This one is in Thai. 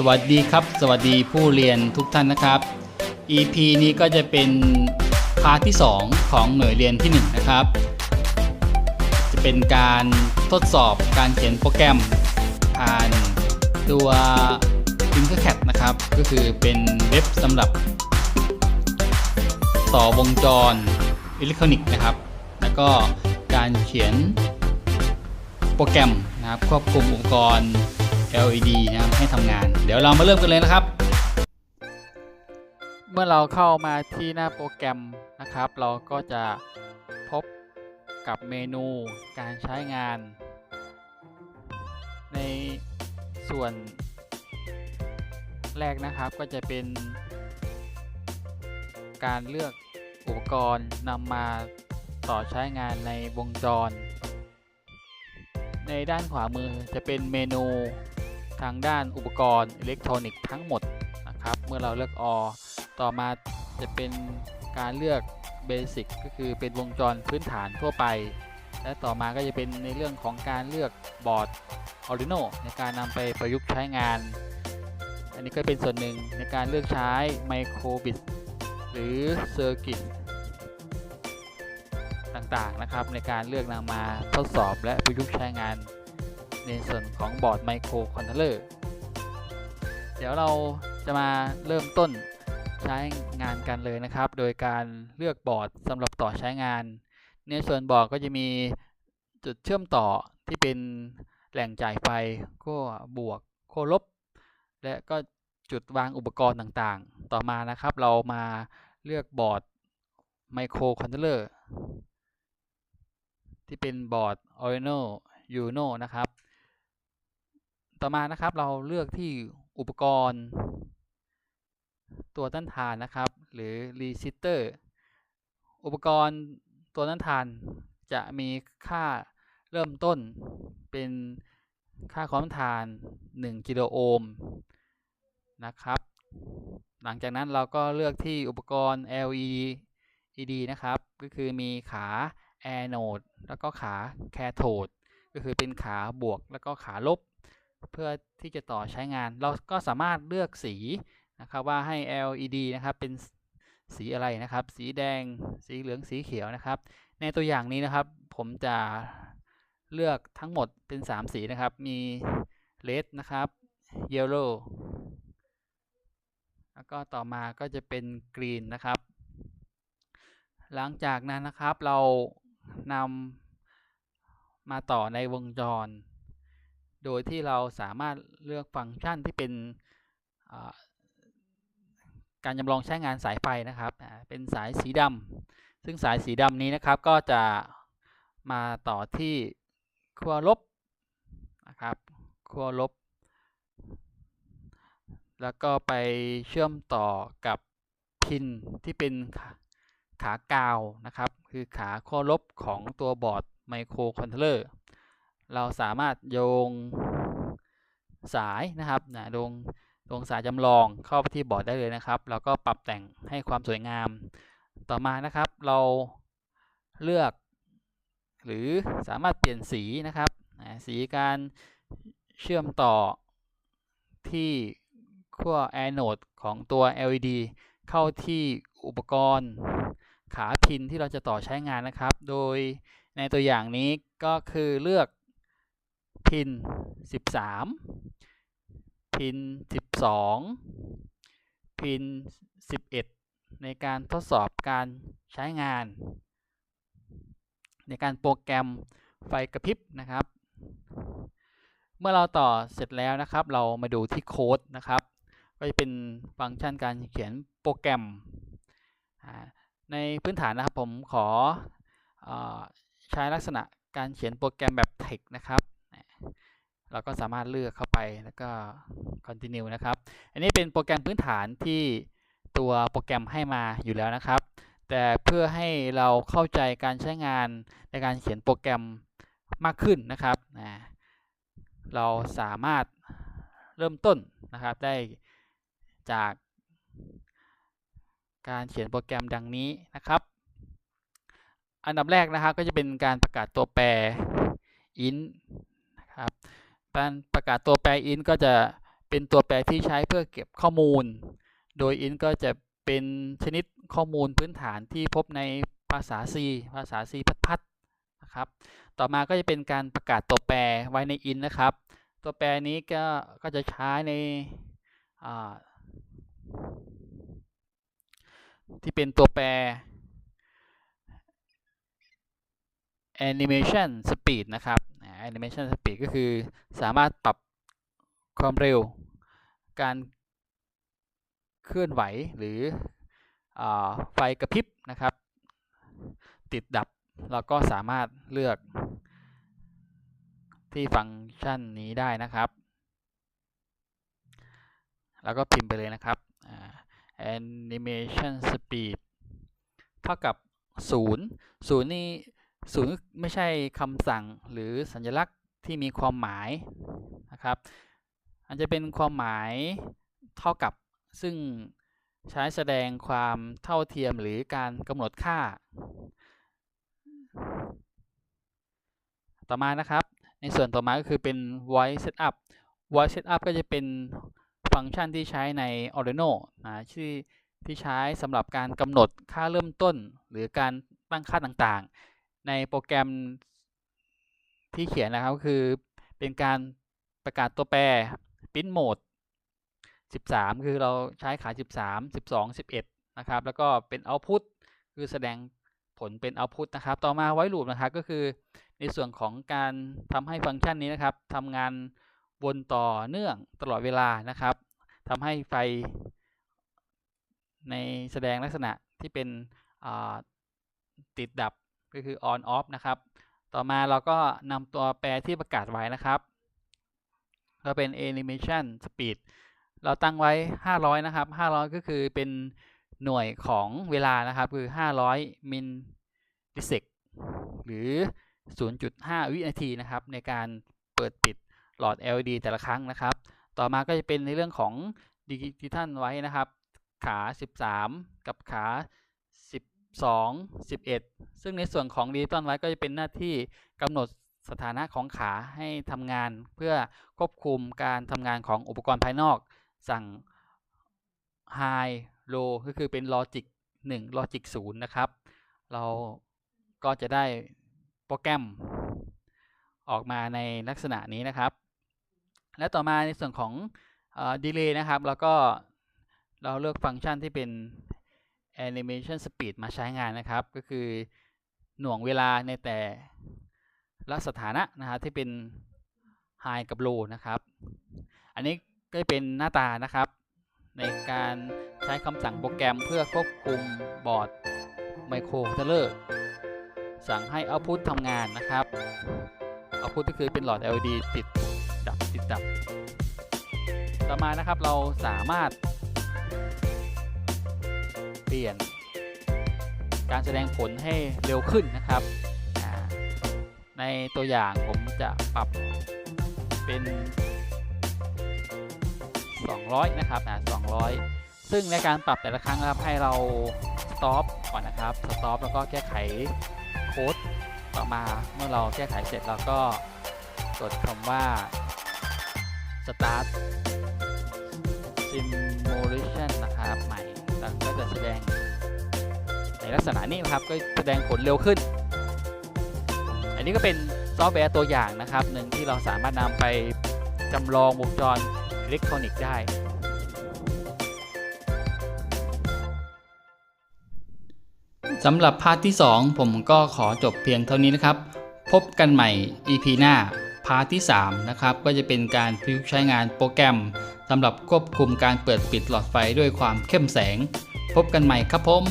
สวัสดีครับ สวัสดีผู้เรียนทุกท่านนะครับ EP นี้ก็จะเป็นพาร์ทที่ 2 ของหน่วยเรียนที่ 1 นะครับ จะเป็นการทดสอบการเขียนโปรแกรมผ่านตัว Tinkercad นะครับ ก็คือเป็นเว็บสำหรับ ต่อวงจรอิเล็กทรอนิกส์นะครับ แล้วก็การเขียนโปรแกรมนะครับควบคุมอุปกรณ์ LED นะครับให้ทำงาน เดี๋ยวเรามาเริ่มกันเลยนะครับ เมื่อเราเข้ามาที่หน้าโปรแกรมนะครับ เราก็จะพบกับเมนูการใช้งาน ในส่วนแรกนะครับก็จะเป็น การเลือกอุปกรณ์นำมาต่อใช้งานในวงจร ในด้านขวามือจะเป็นเมนู ทางด้านอุปกรณ์อิเล็กทรอนิกส์ทั้งหมดนะครับ เมื่อเราเลือกอต่อมาจะเป็นการเลือกเบสิกก็คือเป็นวงจรพื้นฐานทั่วไป และต่อมาก็จะเป็นในเรื่องของการเลือกบอร์ด Arduino ในการนำไปประยุกต์ใช้งาน อันนี้ก็เป็นส่วนหนึ่งในการเลือกใช้ไมโครบิตหรือเซอร์กิตต่างๆนะครับในการเลือกนำมาทดสอบและประยุกต์ใช้งาน ในส่วนของบอร์ดไมโครคอนโทรลเลอร์เดี๋ยวเราจะมาเริ่มต้นใช้งานกันเลยนะครับ โดยการเลือกบอร์ดสำหรับต่อใช้งาน ในส่วนบอร์ดก็จะมีจุดเชื่อมต่อที่เป็นแหล่งจ่ายไฟขั้วบวกขั้วลบ และก็จุดวางอุปกรณ์ต่างๆ ต่อมานะครับ เรามาเลือกบอร์ดไมโครคอนโทรลเลอร์ที่เป็นบอร์ด Arduino Uno นะครับ ต่อมานะครับเราเลือกที่อุปกรณ์ ตัวต้านทานนะครับ หรือ resistor อุปกรณ์ตัวต้านทานจะมีค่าเริ่มต้นเป็นค่าความต้านทาน 1 กิโลโอห์มนะครับ หลังจากนั้นเราก็เลือกที่อุปกรณ์ LED นะครับ ก็คือมีขา Anode แล้วก็ขา Cathode ก็คือเป็นขาบวกแล้วก็ขาลบ เพื่อที่จะต่อใช้งาน เราก็สามารถเลือกสีนะครับว่าให้ LED นะครับเป็นสีอะไรนะครับ สีแดง สีเหลืองสีเขียวนะครับ ในตัวอย่างนี้นะครับ ผมจะเลือกทั้งหมดเป็น 3 สีนะครับ มี red นะครับ yellow แล้วก็ต่อมาก็จะเป็น green นะครับ หลังจากนั้นนะครับเรานำมาต่อในวงจร โดยที่เราสามารถเลือกฟังก์ชันที่เป็นการจำลองใช้งานสายไฟนะครับ เป็นสายสีดำ ซึ่งสายสีดำนี้นะครับก็จะมาต่อที่ขั้วลบนะครับขั้วลบ แล้วก็ไปเชื่อมต่อกับพินที่เป็นขากาวนะครับ คือขาขั้วลบของตัวบอร์ดไมโครคอนโทรลเลอร์ เราสามารถโยงสายนะครับนะโยงโยงสายจำลองเข้าไปที่บอร์ดได้เลยนะครับ แล้วก็ปรับแต่งให้ความสวยงาม ต่อมานะครับเราเลือก หรือสามารถเปลี่ยนสีนะครับสีการเชื่อมต่อที่ขั้วแอนโนดของตัว LED เข้าที่อุปกรณ์ขาพินที่เราจะต่อใช้งานนะครับ โดยในตัวอย่างนี้ก็คือเลือก พิน 13 พิน 12 พิน 11 ในการทดสอบการใช้งาน ในการโปรแกรมไฟกระพริบนะครับ เมื่อเราต่อเสร็จแล้วนะครับ เรามาดูที่โค้ดนะครับ ก็จะเป็นฟังก์ชันการเขียนโปรแกรม ในพื้นฐานนะครับผมขออใช้ลักษณะการเขียนโปรแกรมแบบ text นะครับ เราก็สามารถเลือกเข้าไปแล้วก็ continue นะครับ อันนี้เป็นโปรแกรมพื้นฐานที่ตัวโปรแกรมให้มาอยู่แล้วนะครับ แต่เพื่อให้เราเข้าใจการใช้งานในการเขียนโปรแกรมมากขึ้นนะครับเราสามารถเริ่มต้นนะครับได้จากการเขียนโปรแกรมดังนี้นะครับ อันดับแรกนะครับก็จะเป็นการประกาศตัวแปร int การประกาศตัวแปร int ก็จะเป็นตัวแปรที่ใช้เพื่อเก็บข้อมูล โดย int ก็จะเป็นชนิดข้อมูลพื้นฐานที่พบในภาษา C ภาษา C พัดๆนะครับ ต่อมาก็จะเป็นการประกาศตัวแปรไว้ใน int นะครับ ตัวแปรนี้ก็ก็จะใช้ในที่เป็นตัวแปร animation speed นะครับ animation speed ก็คือสามารถปรับความเร็ว การเคลื่อนไหวหรืออไฟกระพริบนะครับ ติดดับเราก็สามารถเลือกที่ฟังก์ชันนี้ได้นะครับ แล้วก็พิมพ์ไปเลยนะครับ animation speed เท่ากับ 0 0 นี่ 0ไม่ใช่คำสั่งหรือสัญลักษณ์ที่มีความหมายนะครับอันจะเป็นความหมายเท่ากับซึ่งใช้แสดงความเท่าเทียมหรือการกำหนดค่า ต่อมานะครับ ในส่วนต่อมาก็คือเป็น voice setup voice setup ก็จะเป็นฟังก์ชันที่ใช้ใน Arduino นะที่ที่ใช้สำหรับการกำหนดค่าเริ่มต้น หรือการตั้งค่าต่างๆ ในโปรแกรมที่เขียนนะครับก็คือเป็นการประกาศตัวแปร print mode 13 คือเราใช้ขา13 12 11 นะครับ แล้วก็เป็น output คือแสดงผลเป็น output นะครับ ต่อมาไว้ loop นะครับก็คือในส่วนของการทำให้ฟังก์ชันนี้นะครับทำงานวนต่อเนื่องตลอดเวลานะครับทำให้ไฟในแสดงลักษณะที่เป็นติดดับ ก็คือ on off นะครับ ต่อมาเราก็นำตัวแปรที่ประกาศไว้นะครับ ก็เป็น animation speed เราตั้งไว้ 500 นะครับ 500 ก็คือเป็นหน่วยของเวลานะครับคือ 500 มิลลิเซกหรือ 0.5 วินาทีนะครับ ในการเปิดปิดหลอด LED แต่ละครั้งนะครับ ต่อมาก็จะเป็นในเรื่องของดิจิทัลไว้นะครับ ขา 13 กับขา 12 11 ซึ่งในส่วนของดิจิตอลไว้ก็จะเป็นหน้าที่กำหนดสถานะของขาให้ทำงานเพื่อควบคุมการทำงานของอุปกรณ์ภายนอก สั่ง high low ก็คือเป็น logic 1 logic 0 นะครับ เราก็จะได้โปรแกรมออกมาในลักษณะนี้นะครับ และต่อมาในส่วนของ delay นะครับ แล้วก็เราเลือกฟังก์ชันที่เป็น animation speed มาใช้งานนะครับ ก็คือหน่วงเวลาในแต่ละสถานะนะครับที่เป็น high กับ low นะครับ อันนี้ก็เป็นหน้าตานะครับ ในการใช้คำสั่งโปรแกรมเพื่อควบคุมบอร์ดไมโครเทรเลอร์สั่งให้ output ทำงานนะครับ output ก็คือเป็นหลอด LED ติดดับติดดับ ต่อมานะครับเราสามารถ เปลี่ยนการแสดงผลให้เร็วขึ้นนะครับ ในตัวอย่างผมจะปรับเป็น 200 นะครับนะ200 ซึ่งในการปรับแต่ละครั้งนะครับให้เรา stop ก่อนนะครับ stop แล้วก็แก้ไขโค้ดต่อมาเมื่อเราแก้ไขเสร็จเราก็กดคำว่า start simulation นะครับใหม่ แล้วก็จะแสดงในลักษณะนี้นะครับก็แสดงผลเร็วขึ้น อันนี้ก็เป็นซอฟต์แวร์ตัวอย่างนะครับหนึ่งที่เราสามารถนำไปจำลองวงจรอิเล็กทรอนิกส์ได้สำหรับพาร์ทที่ 2 ผมก็ขอจบเพียงเท่านี้นะครับ พบกันใหม่ EP หน้า พาร์ทที่3นะครับก็จะเป็นการประยุกต์ใช้งานโปรแกรมสำหรับควบคุมการเปิดปิดหลอดไฟด้วยความเข้มแสง พบกันใหม่ครับผม